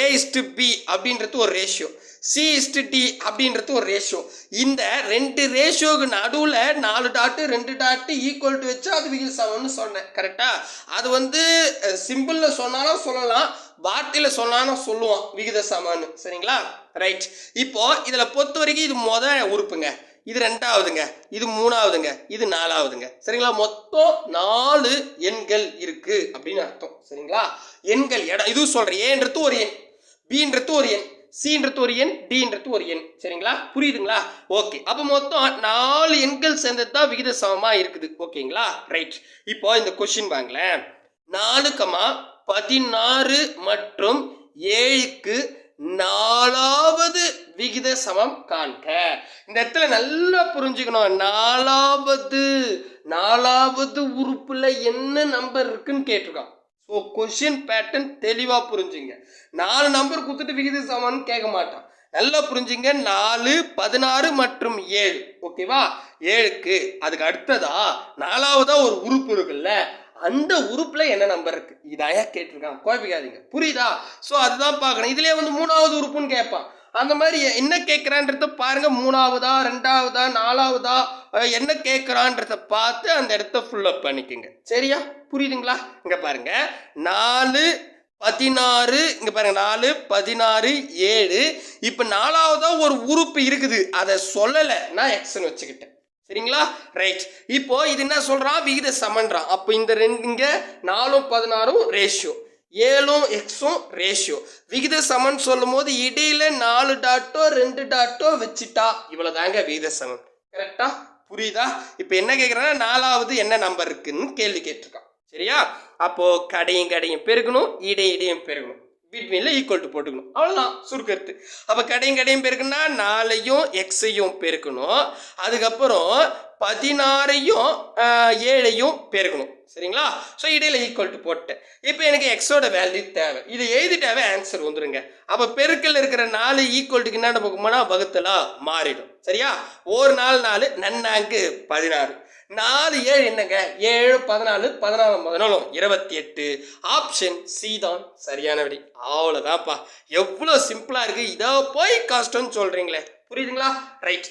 ஏ is to B அப்படின்றது ஒரு ratio C is to D அப்படின்றது ஒரு ரேஷியோ இந்த ரெண்டு ரேஷியோக்கு நடுவில் நாலு டாட்டு ரெண்டு டாட்டு ஈக்குவல் டு வச்சா அது விகித சமம்னு சொன்னேன். கரெக்டாக அது வந்து சிம்பிளில் சொன்னாலும் சொல்லலாம் வார்த்தையில் சொன்னாலும் சொல்லுவான் விகித சமம்னு. சரிங்களா? ரைட் இப்போ இதில் பொறுத்த வரைக்கும் இது மொதல் உறுப்புங்க. இது ரெண்டாவதுங்க இது மூணாவதுங்க இது நாலாவதுங்க. சரிங்களா? மொத்தம் நாலு எண்கள் இருக்கு அப்படின்னு அர்த்தம். சரிங்களா? எண்கள் இடம் இதுவும் சொல்றேன். ஏன்றது ஒரு எண் பின்றது ஒரு எண் சின்றது ஒரு எண் டின்றது ஒரு எண். சரிங்களா? புரியுதுங்களா? ஓகே. அப்போ மொத்தம் நாலு எண்கள் சேர்ந்தது தான் விகித சமமா இருக்குது. ஓகேங்களா? ரைட் இப்போ இந்த கொஸ்டின் வாங்களேன் நாலு கமா பதினாறு மற்றும் ஏழுக்கு நாலாவது விகித சமம் காண்க. இந்த இடத்துல நல்லா புரிஞ்சுக்கணும். நாலாவது நாலாவது உறுப்புல என்ன நம்பர் இருக்குன்னு கேட்டிருக்கான். ஸோ கொஷின் பேட்டர்ன் தெளிவாக புரிஞ்சுங்க. நாலு நம்பர் கொடுத்துட்டு விகித சமம்னு கேட்க மாட்டான். நல்லா புரிஞ்சுங்க. நாலு பதினாறு மற்றும் ஏழு. ஓகேவா ஏழுக்கு. அதுக்கு அடுத்ததா நாலாவதா ஒரு உறுப்பு இருக்குல்ல? அந்த உறுப்புல என்ன நம்பர் இருக்கு? இதாயா கேட்டிருக்கான். குழப்பிக்காதீங்க புரியுதா? ஸோ அதுதான் பார்க்கணும். இதுலயே வந்து மூணாவது உறுப்புன்னு கேட்பான். அந்த மாதிரி என்ன கேட்குறான்றத பாருங்க. மூணாவதா ரெண்டாவதா நாலாவதா என்ன கேட்குறான்றத பார்த்து அந்த இடத்த ஃபுல்லப் பண்ணிக்கோங்க. சரியா? புரியுதுங்களா? இங்கே பாருங்க. நாலு பதினாறு இங்கே பாருங்க. நாலு பதினாறு ஏழு. இப்போ நாலாவதா ஒரு உறுப்பு இருக்குது. அதை சொல்லலை. நான் எக்ஸ்ன்னு வச்சுக்கிட்டேன். சரிங்களா? ரைட் இப்போ இது என்ன சொல்றான் விகித சமன்றான் அப்போ இந்த ரெண்டு இங்க நாலும் பதினாறும் ரேஷியோ ஏழும் எக்ஸும் ரேஷியோ விகித சமன் சொல்லும் போது இடையில நாலு டாட்டோ ரெண்டு டாட்டோ வச்சுட்டா இவ்வளவுதாங்க விகித சமன். கரெக்டா புரியுதா? இப்போ என்ன கேட்குறேன்னா நாலாவது என்ன நம்பர் இருக்குன்னு கேள்வி கேட்டிருக்கான். சரியா? அப்போ கடையும் கடையும் பெருகணும் இடை இடையும் பெருகணும். பிட்வீனில் ஈக்குவல் டு போட்டுக்கணும். அவ்வளோதான் சுருக்கருத்து அப்போ கடையும் கடையும் பெருக்குன்னா நாலையும் எக்ஸையும் பெருக்கணும். அதுக்கப்புறம் பதினாறையும் ஏழையும் பெருக்கணும். சரிங்களா? ஸோ இடையில ஈக்குவல் டு போட்டேன். இப்போ எனக்கு எக்ஸோட வேல்யூ தேவை. இது எழுதிட்டாவே ஆன்சர் வந்துடுங்க அப்போ பெருக்கல் இருக்கிற நாலு ஈக்குவல் டுக்கு என்ன போகுமானா வகுத்தலாக மாறிடும். சரியா? ஒரு நாள் நாலு நன்னாங்கு பதினாறு. நாலு ஏழு என்னங்க? ஏழு பதினாலு பதினாலு பதினாலும் இருபத்தி எட்டு. ஆப்ஷன் சி தான் சரியான விடை அவ்வளோதான்ப்பா எவ்வளோ சிம்பிளாக இருக்குது இதை போய் கஷ்டம்னு சொல்கிறீங்களே புரியுதுங்களா? ரைட்